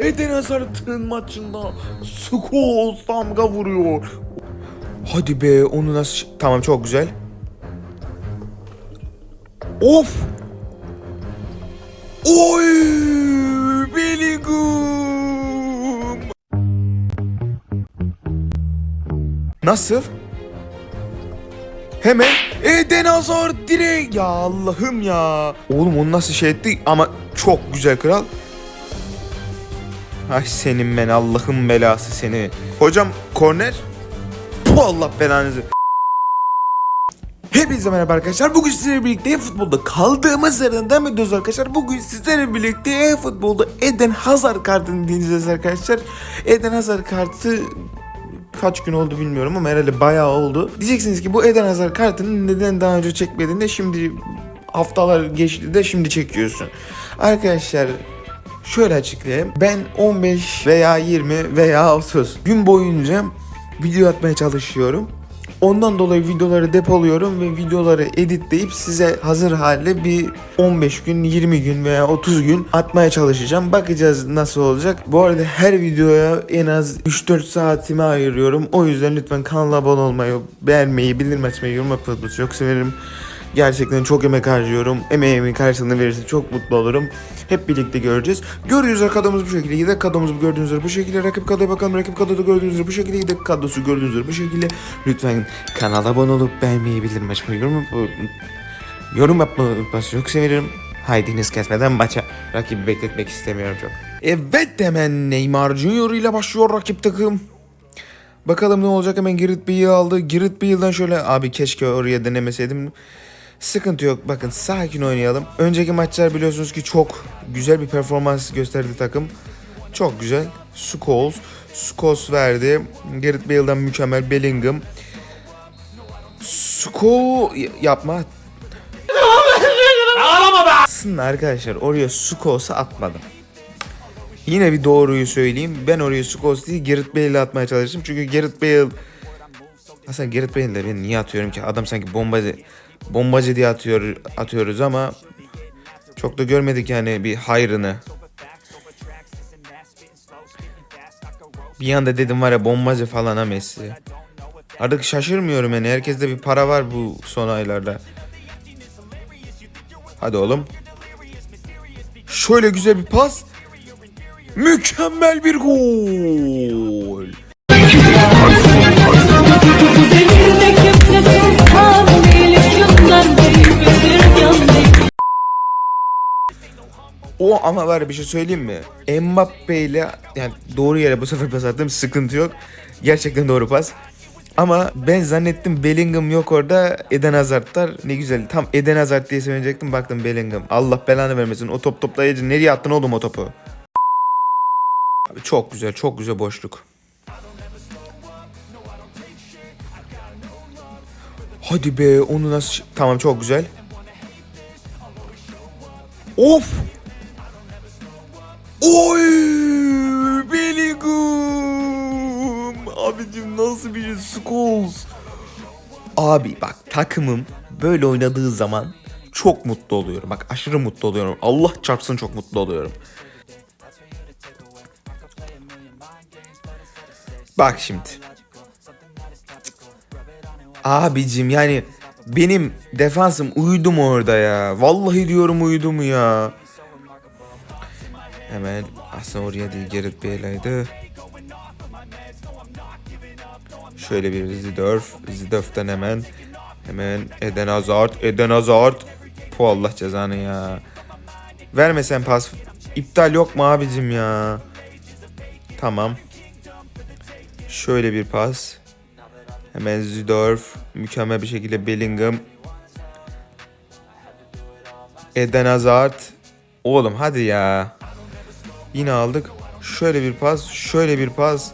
Eden Hazard'ın maçında Scholes damga vuruyor. Hadi be onu nasıl... Tamam çok güzel. Of! Oy! Bellingham! Nasıl? Hemen Eden Hazard direkt ya Allah'ım ya. Oğlum onu nasıl şey etti ama çok güzel kral. Ay senin ben Allah'ın belası seni. Hocam korner. Bu Allah belanızı. Hepinize merhaba arkadaşlar. Bugün sizlerle birlikte futbolda kaldığımız yerden devam ediyoruz arkadaşlar. Bugün sizlerle birlikte futbolda Eden Hazard kartını dinleyeceğiz arkadaşlar. Eden Hazard kartı kaç gün oldu bilmiyorum ama herhalde bayağı oldu. Diyeceksiniz ki bu Eden Hazard kartını neden daha önce çekmedin de şimdi haftalar geçti de şimdi çekiyorsun. Arkadaşlar şöyle açıklayayım. Ben 15 veya 20 veya 30 gün boyunca video atmaya çalışıyorum. Ondan dolayı videoları depoluyorum ve videoları editleyip size hazır halde bir 15 gün, 20 gün veya 30 gün atmaya çalışacağım. Bakacağız nasıl olacak. Bu arada her videoya en az 3-4 saatimi ayırıyorum. O yüzden lütfen kanala abone olmayı, beğenmeyi, bildirim açmayı, yorum yapmayı çok severim. Gerçekten çok emek harcıyorum. Emeğimin karşılığını verirse çok mutlu olurum. Hep birlikte göreceğiz. Görüyoruz kadromuz bu şekilde. Yedek kadromuz gördüğünüz üzere bu şekilde. Rakip kadroya bakalım. Rakip kadroda gördüğünüz üzere bu şekilde. Yedek kadrosu gördüğünüz üzere bu şekilde. Lütfen kanala abone olup beğenmeyi, bildirim açmayı, yorum yorum yapmayı unutmayın. Çok sevinirim. Haydi hız kesmeden maça. Rakibi bekletmek istemiyorum çok. Evet hemen Neymar Junior ile başlıyor rakip takım. Bakalım ne olacak hemen Gareth Bale'i aldı. Gareth Bale'dan şöyle abi keşke oraya denemeseydim. Sıkıntı yok. Bakın sakin oynayalım. Önceki maçlar biliyorsunuz ki çok güzel bir performans gösterdi takım. Çok güzel. Scholes. Scholes verdi. Gareth Bale'dan mükemmel. Bellingham. Sko yapma. Aslında arkadaşlar oraya Scholes'u atmadım. Yine bir doğruyu söyleyeyim. Ben oraya Scholes değil Gareth Bale'i atmaya çalıştım. Çünkü Gareth Bale aslında Gareth Bale'i de ben niye atıyorum ki? Adam sanki bombacı bombacı diye atıyor atıyoruz ama çok da görmedik yani bir hayrını. Bir anda dedim var ya bombacı falan ha Messi. Artık şaşırmıyorum yani. Herkeste bir para var bu son aylarda. Hadi oğlum. Şöyle güzel bir pas. Mükemmel bir gol. O ama var bir şey söyleyeyim mi? Mbappe ile yani doğru yere bu sefer pas attım sıkıntı yok. Gerçekten doğru pas. Ama ben zannettim Bellingham yok orada Eden Hazard'lar ne güzel. Tam Eden Hazard diye söyleyecektim baktım Bellingham. Allah belanı vermesin o top toplayıcı nereye attın oğlum o topu? Abi çok güzel çok güzel boşluk. Hadi be onu nasıl... Tamam çok güzel. Of! Abi bak takımım böyle oynadığı zaman çok mutlu oluyorum. Bak aşırı mutlu oluyorum. Allah çarpsın çok mutlu oluyorum. Bak şimdi. Abicim yani benim defansım uyudu mu orada ya? Vallahi diyorum uyudu mu ya? Hemen aslında oraya değil Gerrit Bale'ydi. Şöyle bir Zidorf. Zidorf'tan hemen. Hemen Eden Hazard. Eden Hazard. Bu Allah cezanı ya. Vermesen pas. İptal yok mu abicim ya? Tamam. Şöyle bir pas. Hemen Zidorf. Mükemmel bir şekilde Bellingham. Eden Hazard. Oğlum hadi ya. Yine aldık. Şöyle bir pas. Şöyle bir pas.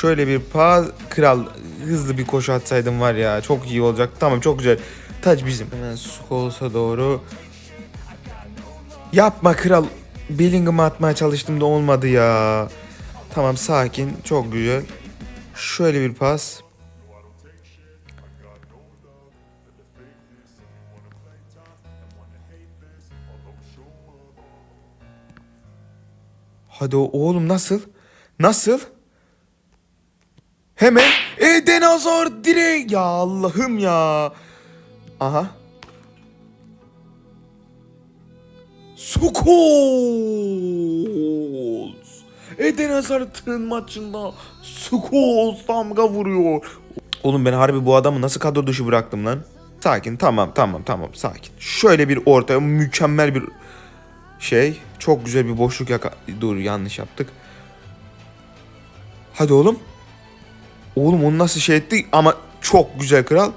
Şöyle bir pas. Kral hızlı bir koşu atsaydım var ya. Çok iyi olacak. Tamam çok güzel. Taç bizim. Hemen Scholes'a doğru. Yapma kral. Bellingham'a atmaya çalıştım da olmadı ya. Tamam sakin. Çok güzel. Şöyle bir pas. Hadi oğlum nasıl? Nasıl? Hemen Eden Hazard direkt ya Allah'ım ya. Aha. Scholes. Eden Hazard'ın maçında Scholes damga vuruyor. Oğlum ben harbi bu adamı nasıl kadro dışı bıraktım lan? Sakin tamam tamam tamam sakin. Şöyle bir ortaya mükemmel bir şey. Çok güzel bir boşluk yaka... Dur yanlış yaptık. Hadi oğlum. Oğlum onu nasıl şey etti ama çok güzel kral.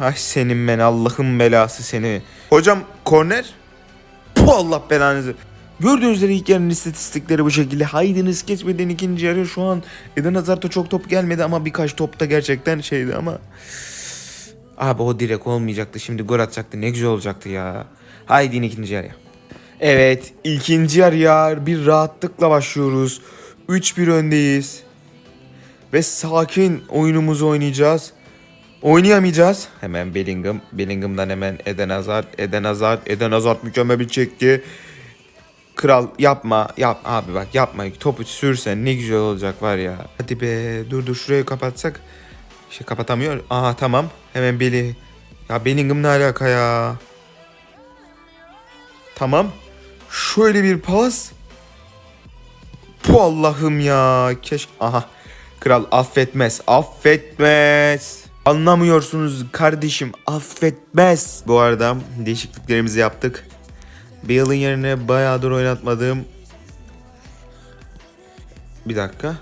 Ay senin ben Allah'ın belası seni. Hocam korner. Puh Allah belanızı. Gördüğünüz üzere ilk yarının istatistikleri bu şekilde. Haydiniz geçmeden ikinci yarı şu an Eden Hazard'a çok top gelmedi ama birkaç top da gerçekten şeydi ama. Abi o direkt olmayacaktı. Şimdi gol atacaktı. Ne güzel olacaktı ya. Haydi yine ikinci yarıya. Evet ikinci yarıya bir rahatlıkla başlıyoruz. 3-1 öndeyiz. Ve sakin oyunumuzu oynayacağız. Oynayamayacağız. Hemen Bellingham. Bellingham'dan hemen Eden Hazard. Eden Hazard. Eden Hazard mükemmel bir çekti. Kral yapma. Yap abi bak yapma. Topu sürsen ne güzel olacak var ya. Hadi be dur dur şurayı kapatsak. Şey kapatamıyor. Aha tamam. Hemen Beli. Ya Bellingham ne alaka ya? Tamam. Şöyle bir pas. Bu Allah'ım ya. Keş aha. Kral affetmez. Affetmez. Anlamıyorsunuz kardeşim. Affetmez. Bu arada değişikliklerimizi yaptık. Bale'ın yerine bayağıdır oynatmadığım bir dakika.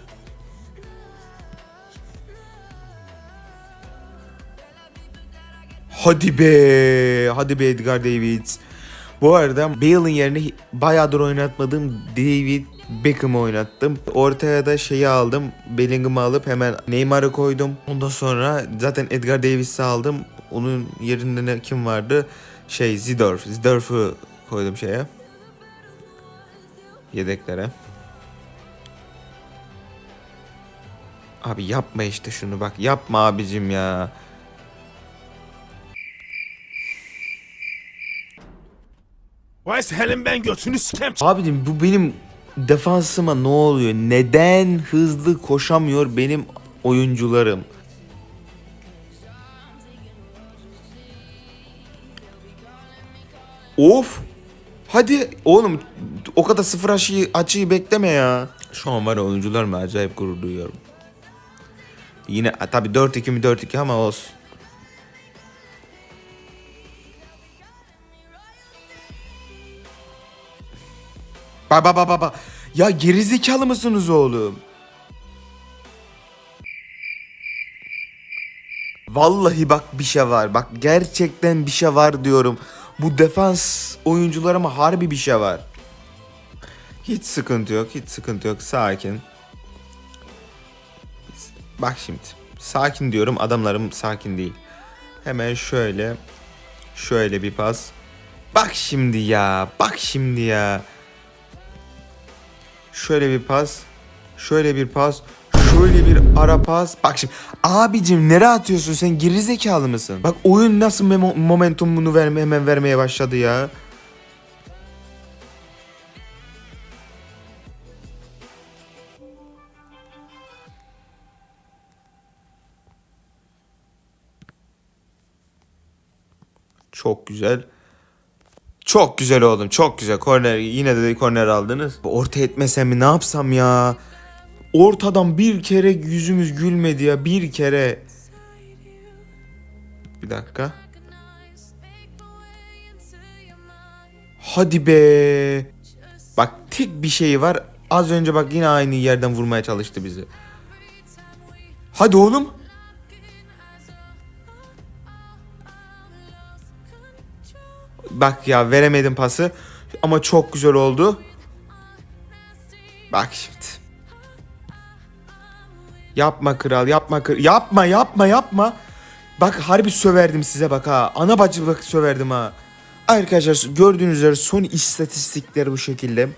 Hadi be. Hadi be Edgar Davids. Bu arada Bale'ın yerine bayağıdır oynatmadığım David Beckham'ı oynattım. Ortaya da şeyi aldım. Bellingham'ı alıp hemen Neymar'ı koydum. Ondan sonra zaten Edgar Davids'i aldım. Onun yerinde ne, kim vardı? Şey Zidorf. Zidorf'u koydum şeye. Yedeklere. Abi yapma işte şunu bak. Yapma abicim ya. Vay senin ben götünü sikem. Abicim bu benim defansıma ne oluyor? Neden hızlı koşamıyor benim oyuncularım? Of! Hadi oğlum o kadar sıfır açıyı, açıyı bekleme ya. Şu an var ya oyuncular mı acayip gurur duyuyorum. Yine tabi 4-2 mi 4-2 ama olsun. Baba baba baba. Ya gerizekalı mısınız oğlum? Vallahi bak bir şey var. Bak gerçekten bir şey var diyorum. Bu defans oyuncularıma harbi bir şey var. Hiç sıkıntı yok, hiç sıkıntı yok. Sakin. Bak şimdi. Sakin diyorum, adamlarım sakin değil. Hemen şöyle şöyle bir pas. Bak şimdi ya, bak şimdi ya. Şöyle bir pas. Şöyle bir pas. Şöyle bir ara pas. Bak şimdi abicim nereye atıyorsun sen gerizekalı mısın? Bak oyun nasıl memo- momentumunu verme, hemen vermeye başladı ya. Çok güzel. Çok güzel oğlum çok güzel. Korner yine de korner aldınız. Orta etmesem mi ne yapsam ya? Ortadan bir kere yüzümüz gülmedi ya bir kere. Bir dakika. Hadi be. Bak tek bir şey var. Az önce bak yine aynı yerden vurmaya çalıştı bizi. Hadi oğlum. Bak ya veremedim pası. Ama çok güzel oldu. Bak şimdi. Yapma kral yapma kral. Yapma yapma yapma. Bak harbi söverdim size bak ha. Ana bacı bak söverdim ha. Arkadaşlar gördüğünüz üzere son istatistikler bu şekilde.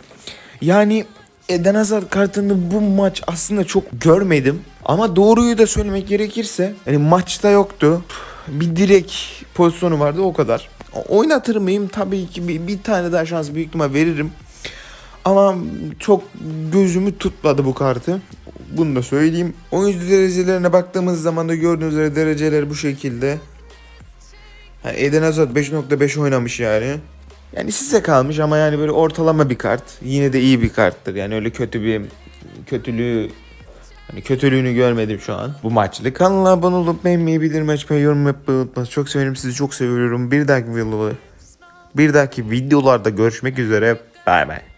Yani Eden Hazard kartını bu maç aslında çok görmedim. Ama doğruyu da söylemek gerekirse yani maçta yoktu. Bir direk pozisyonu vardı o kadar. Oynatır mıyım? Tabii ki bir, bir tane daha şans büyük ihtimal veririm. Ama çok gözümü tutmadı bu kartı. Bunu da söyleyeyim. Oyuncu derecelerine baktığımız zaman da gördüğünüz üzere dereceler bu şekilde. Eden Hazard 5.5 oynamış yani. Yani size kalmış ama yani böyle ortalama bir kart. Yine de iyi bir karttır. Yani öyle kötü bir kötülüğü hani kötülüğünü görmedim şu an bu maçlık. Kanala abone olup beğenmeyi, bildirim açmayı, yorum yapmayı unutmayın. Çok severim sizi çok seviyorum. Bir dahaki videoda bir dahaki videolarda görüşmek üzere. Bay bay.